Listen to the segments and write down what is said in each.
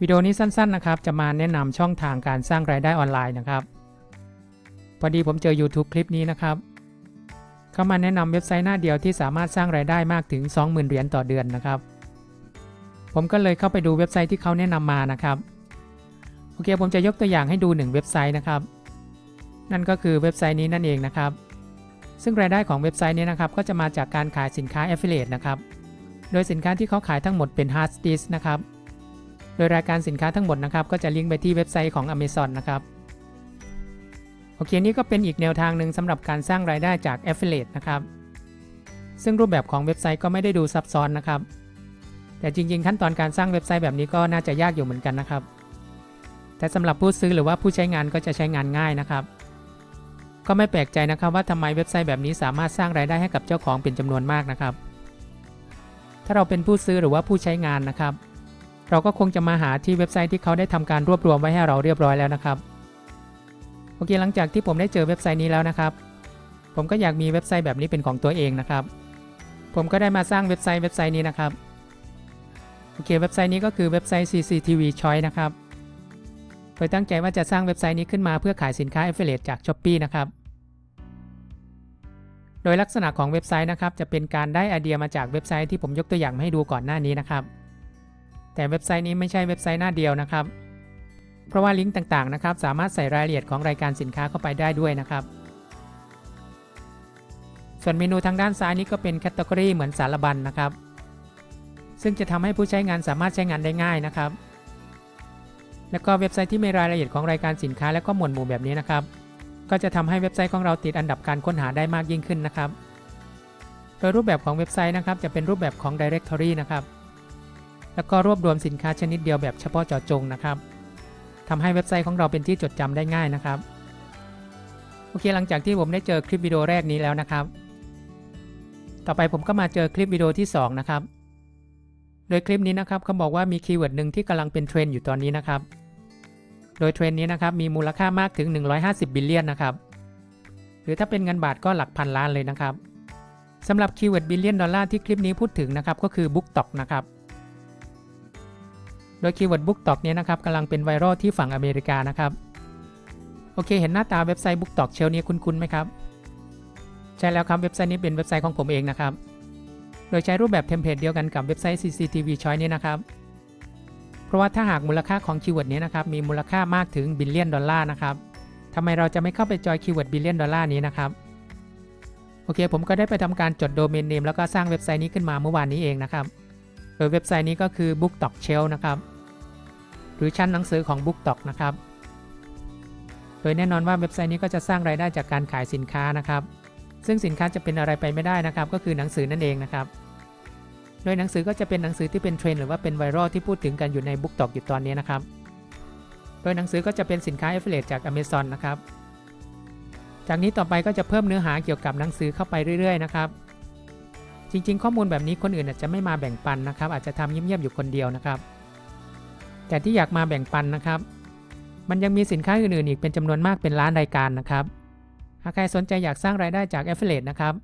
วิดีโอนี้สั้นๆนะครับ จะมาแนะนำช่องทางการสร้างรายได้ออนไลน์นะครับ พอดีผมเจอ YouTube คลิปนี้นะครับ เข้ามาแนะนำเว็บไซต์หน้าเดียวที่สามารถสร้างรายได้มากถึง 20,000เหรียญต่อเดือนนะครับ ผมก็เลยเข้าไปดูเว็บไซต์ที่เขาแนะนำมานะครับ โอเค ผมจะยกตัวอย่างให้ดูหนึ่งเว็บไซต์นะครับ นั่นก็คือเว็บไซต์นี้นั่นเองนะครับ ซึ่งรายได้ของเว็บไซต์นี้นะครับ ก็จะมาจากการขายสินค้า Affiliate นะครับ โดยสินค้าที่เขาขายทั้งหมดเป็น Hard Disk นะครับ โดยรายการสินค้าทั้งหมดนะครับ ก็จะลิงก์ไปที่เว็บไซต์ของ Amazon นะครับ โอเค นี่ก็เป็นอีกแนวทางหนึ่งสำหรับการสร้างรายได้จาก Affiliate นะครับ ซึ่งรูปแบบของเว็บไซต์ก็ไม่ได้ดูซับซ้อนนะครับ แต่จริง ๆ ขั้นตอนการสร้างเว็บไซต์แบบนี้ก็น่าจะยากอยู่เหมือนกันนะครับ แต่สำหรับผู้ซื้อหรือว่าผู้ใช้งานก็จะใช้งานง่ายนะครับ ก็ไม่แปลกใจนะครับว่าทำไมเว็บไซต์แบบนี้สามารถสร้างรายได้ให้กับเจ้าของเป็นจำนวนมากนะครับ ถ้าเราเป็นผู้ซื้อหรือว่าผู้ใช้งานนะครับ เราก็คงจะมาหาที่เว็บไซต์ที่เขาได้ทำการรวบรวมไว้ให้เราเรียบร้อยแล้วนะครับ โอเคหลังจากที่ผมได้เจอเว็บไซต์นี้แล้วนะครับ ผมก็อยากมีเว็บไซต์แบบนี้เป็นของตัวเองนะครับ ผมก็ได้มาสร้างเว็บไซต์เว็บไซต์นี้นะครับ โอเคเว็บไซต์นี้ก็คือเว็บไซต์ CCTV Choice นะครับ โดยตั้งใจว่าจะสร้างเว็บไซต์นี้ขึ้นมาเพื่อขายสินค้า Affiliate จาก Shopee นะครับ โดยลักษณะของเว็บไซต์นะครับจะเป็นการได้ไอเดียมาจากเว็บไซต์ที่ผมยกตัวอย่างมาให้ดูก่อนหน้านี้นะครับ แต่เว็บไซต์นี้ไม่ใช่เว็บไซต์หน้าเดียวนะครับ เพราะว่าลิงก์ต่างๆนะครับ สามารถใส่รายละเอียดของรายการสินค้าเข้าไปได้ด้วยนะครับ ส่วนเมนูทางด้านซ้ายนี้ก็เป็นแคตตากรีเหมือนสารบัญนะครับ ซึ่งจะทำให้ผู้ใช้งานสามารถใช้งานได้ง่ายนะครับ แล้วก็เว็บไซต์ที่มีรายละเอียดของรายการสินค้าและก็หมวดหมู่แบบนี้นะครับ ก็จะทำให้เว็บไซต์ของเราติดอันดับการค้นหาได้มากยิ่งขึ้นนะครับโดยรูปแบบของเว็บไซต์นะครับจะเป็นรูปแบบของ Directory นะครับ แล้วก็รวบรวมสินค้าชนิดเดียวแบบเฉพาะเจาะจงนะครับทำให้เว็บไซต์ของเราเป็นที่จดจำได้ง่ายนะครับโอเคหลังจากที่ผมได้เจอคลิปวิดีโอแรกนี้แล้วนะครับ ต่อไปผมก็มาเจอคลิปวิดีโอที่ 2 นะครับ โดยคลิปนี้นะครับเขาบอกว่ามีคีย์เวิร์ดหนึ่งที่กำลังเป็นเทรนด์อยู่ตอนนี้นะครับ โดยเทรนด์นี้นะครับมีมูลค่ามากถึง 150 บิลเลียนนะครับ หรือถ้าเป็นเงินบาทก็หลักพันล้านเลยนะครับสำหรับคีย์เวิร์ดบิลเลียนดอลลาร์ที่คลิปนี้พูดถึงนะครับก็คือ BookTok นะครับ โดยคีย์เวิร์ด BookTok นี้นะครับกำลังเป็นไวรัลที่ฝั่งอเมริกานะครับ โอเค เห็นหน้าตาเว็บไซต์ BookTok เชลนี้คุ้นๆไหมครับ ใช่แล้วครับเว็บไซต์นี้เป็นเว็บไซต์ของผมเองนะครับ โดยใช้รูปแบบเทมเพลตเดียวกันกับเว็บไซต์ CCTV Choice นี้นะครับ เพราะว่าถ้าหากมูลค่าของคีย์เวิร์ดนี้นะครับมีมูลค่ามากถึงบิลเลียนดอลลาร์นะครับทำไมเราจะไม่เข้าไปจอยคีย์เวิร์ดบิลเลียนดอลลาร์นี้นะครับโอเค ผมก็ได้ไปทำการจดโดเมนเนมแล้วก็สร้างเว็บไซต์นี้ขึ้นมาเมื่อวานนี้เองนะครับ โดยเว็บไซต์นี้ก็คือ BookTok Shell นะครับ หรือชั้นหนังสือของ BookTok นะครับ โดยแน่นอนว่าเว็บไซต์นี้ก็จะสร้างรายได้จากการขายสินค้านะครับ ซึ่งสินค้าจะเป็นอะไรไปไม่ได้นะครับ ก็คือหนังสือนั่นเองนะครับ โดยหนังสือก็จะเป็นหนังสือที่เป็นเทรนหรือว่าเป็นไวรัลที่พูดถึงกันอยู่ใน BookTok อยู่ตอนนี้นะครับ โดยหนังสือก็จะเป็นสินค้า Affiliate จาก Amazon นะครับ จากนี้ต่อไปก็จะเพิ่มเนื้อหาเกี่ยวกับหนังสือเข้าไปเรื่อยๆนะครับ จริง ๆ ข้อมูลแบบนี้คนอื่นอาจจะไม่มาแบ่งปันนะครับ อาจจะทำเงียบๆอยู่คนเดียวนะครับ แต่ที่อยากมาแบ่งปันนะครับ มันยังมีสินค้าอื่นๆอีกเป็นจำนวนมากเป็นล้านรายการนะครับหากใครสนใจอยากสร้างรายได้จาก Affiliate นะครับ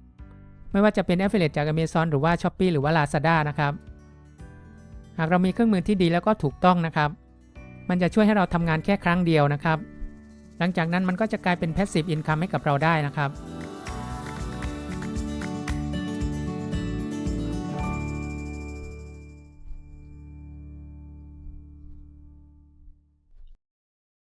ไม่ว่าจะเป็น Affiliate จาก Amazon หรือว่า Shopee หรือว่า Lazada นะครับ หากเรามีเครื่องมือที่ดีแล้วก็ถูกต้องนะครับ มันจะช่วยให้เราทำงานแค่ครั้งเดียวนะครับ หลังจากนั้นมันก็จะกลายเป็น Passive Income ให้กับเราได้นะครับ